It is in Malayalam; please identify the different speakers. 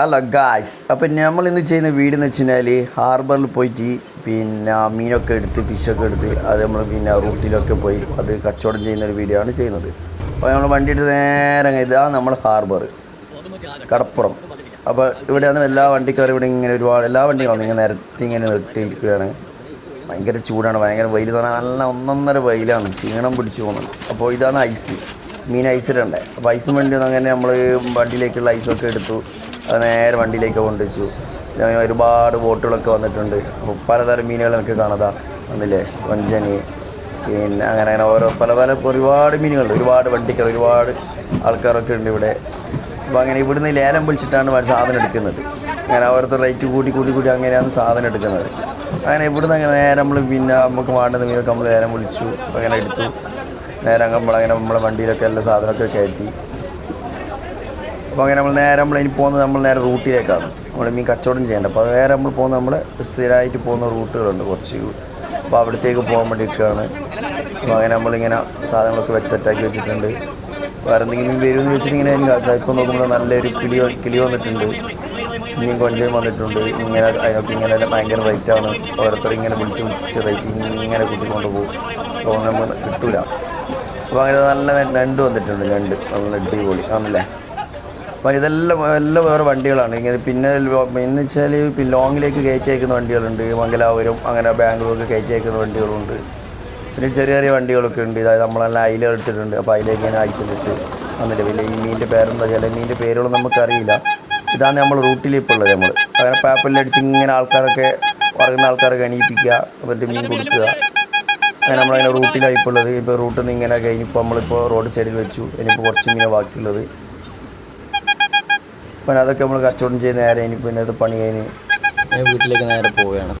Speaker 1: അല്ല ഗായ്സ് അപ്പം നമ്മൾ ഇന്ന് ചെയ്യുന്ന വീട് എന്ന് വെച്ച് കഴിഞ്ഞാൽ ഹാർബറിൽ പോയിട്ട് പിന്നെ മീനൊക്കെ എടുത്ത് ഫിഷൊക്കെ എടുത്ത് അത് നമ്മൾ പിന്നെ റൂട്ടിലൊക്കെ പോയി അത് കച്ചവടം ചെയ്യുന്ന ഒരു വീഡിയോ ആണ് ചെയ്യുന്നത്. അപ്പോൾ നമ്മൾ വണ്ടി എടുത്ത് നേരെ ഇതാ നമ്മൾ ഹാർബർ കടപ്പുറം. അപ്പോൾ ഇവിടെയാണ് എല്ലാ വണ്ടിക്കാരും ഇവിടെ ഇങ്ങനെ ഒരുപാട് എല്ലാ വണ്ടികളും ഇങ്ങനെ നിരത്തി ഇങ്ങനെ നിർത്തിയിരിക്കുകയാണ്. ഭയങ്കര ചൂടാണ് ഭയങ്കര വെയിൽ തന്നെ നല്ല ഒന്നൊന്നര വെയിലാണ് ക്ഷീണം പിടിച്ചു പോകുന്നത് അപ്പോൾ ഇതാണ് ഐസ് മീൻ ഐസിലുണ്ട് അപ്പോൾ ഐസും വേണ്ടി അങ്ങനെ നമ്മൾ വണ്ടിയിലേക്കുള്ള ഐസൊക്കെ എടുത്തു. അത് നേരെ വണ്ടിയിലേക്ക് കൊണ്ടുവച്ചു. അങ്ങനെ ഒരുപാട് ബോട്ടുകളൊക്കെ വന്നിട്ടുണ്ട്. അപ്പോൾ പലതരം മീനുകൾ എനിക്ക് കാണാതാ. വന്നില്ലേ? കൊഞ്ചനി പിന്നെ അങ്ങനെ അങ്ങനെ ഓരോ പല പല ഒരുപാട് മീനുകളുണ്ട്. ഒരുപാട് വണ്ടിക്കൾ ഒരുപാട് ആൾക്കാരൊക്കെ ഉണ്ട് ഇവിടെ. അപ്പോൾ അങ്ങനെ ഇവിടുന്ന് ലേലം വിളിച്ചിട്ടാണ് സാധനം എടുക്കുന്നത്. അങ്ങനെ ഓരോരുത്തർ റേറ്റ് കൂട്ടി കൂട്ടി കൂട്ടി അങ്ങനെയാണ് സാധനം എടുക്കുന്നത്. അങ്ങനെ ഇവിടുന്ന് അങ്ങനെ നേരെ നമ്മൾ പിന്നെ നമുക്ക് വേണ്ടുന്ന മീനൊക്കെ നമ്മൾ ലേലം വിളിച്ചു. അങ്ങനെ എടുത്തു. നേരെ നമ്മളങ്ങനെ നമ്മളെ വണ്ടിയിലൊക്കെ എല്ലാ സാധനമൊക്കെ കയറ്റി. അപ്പോൾ അങ്ങനെ നമ്മൾ നേരെ നമ്മൾ ഇനി പോകുന്നത് നമ്മൾ നേരെ റൂട്ടിലേക്കാണ്. നമ്മൾ മീൻ കച്ചവടം ചെയ്യേണ്ടത് അപ്പോൾ നേരെ നമ്മൾ പോകുന്ന നമ്മൾ സ്ഥിരമായിട്ട് പോകുന്ന റൂട്ടുകളുണ്ട് കുറച്ച്. അപ്പോൾ അവിടത്തേക്ക് പോകാൻ വേണ്ടി നിൽക്കുകയാണ് അപ്പോൾ അങ്ങനെ നമ്മളിങ്ങനെ സാധനങ്ങളൊക്കെ വെച്ച് സെറ്റാക്കി വെച്ചിട്ടുണ്ട്. വേറെ എന്തെങ്കിലും വരുമെന്ന് വെച്ചിട്ട് ഇങ്ങനെ ഇപ്പം നോക്കുമ്പോൾ നല്ലൊരു കിളി കിളി വന്നിട്ടുണ്ട്. ഇനിയും കൊഞ്ചയും വന്നിട്ടുണ്ട്. ഇങ്ങനെ അതിനൊക്കെ ഇങ്ങനെ ഭയങ്കര റേറ്റാണ് ഓരോരുത്തർ ഇങ്ങനെ വിളിച്ച് വിളിച്ച് റേറ്റ് ഇങ്ങനെ കൂട്ടിക്കൊണ്ട് പോകും. അപ്പോൾ നമുക്ക് കിട്ടൂല. അപ്പോൾ അങ്ങനെ നല്ല ഞണ്ട് വന്നിട്ടുണ്ട് ഞണ്ട് നല്ല അടിപൊളി. ആണല്ലേ? അപ്പോൾ ഇതെല്ലാം എല്ലാം വേറെ വണ്ടികളാണ്. ഇങ്ങനെ പിന്നെ എന്ന് വെച്ചാൽ ലോങ്ങിലേക്ക് കയറ്റി അയക്കുന്ന വണ്ടികളുണ്ട്. മംഗലാപുരം അങ്ങനെ ബാംഗ്ലൂർക്ക് കയറ്റി അയക്കുന്ന വണ്ടികളുണ്ട്. പിന്നെ ചെറിയ ചെറിയ വണ്ടികളൊക്കെ ഉണ്ട്. അതായത് നമ്മളെല്ലാം അയില എടുത്തിട്ടുണ്ട് അപ്പോൾ അതിലേക്ക് ഇങ്ങനെ അയച്ചിട്ടിട്ട് വന്നില്ല പിന്നെ ഈ മീനിന്റെ പേരെന്താ ചില മീനിന്റെ പേരുകളൊന്നും നമുക്കറിയില്ല. ഇതാണ് നമ്മൾ റൂട്ടിൽ ഇപ്പോൾ ഉള്ളത് നമ്മൾ അങ്ങനെ പേപ്പറിലടിച്ച് ഇങ്ങനെ ആൾക്കാരൊക്കെ പറയുന്ന ആൾക്കാരൊക്കെ എണീപ്പിക്കുക എന്നിട്ട് മീൻ കൊടുക്കുക. അങ്ങനെ നമ്മളതിനെ റൂട്ടിലായിപ്പുള്ളത്. ഇപ്പോൾ റൂട്ടിൽ നിന്ന് ഇങ്ങനെ കഴിഞ്ഞിപ്പോൾ നമ്മളിപ്പോൾ റോഡ് സൈഡിൽ വെച്ചു. ഇനിയിപ്പോൾ കുറച്ച് ഇങ്ങനെ ബാക്കിയുള്ളത്. അപ്പം അതൊക്കെ നമ്മൾ കച്ചവടം ചെയ്ത് നേരെ ഇനിയിപ്പോൾ ഇന്നത്തെ പണി കഴിഞ്ഞ്
Speaker 2: വീട്ടിലേക്ക് നേരെ പോവുകയാണ്.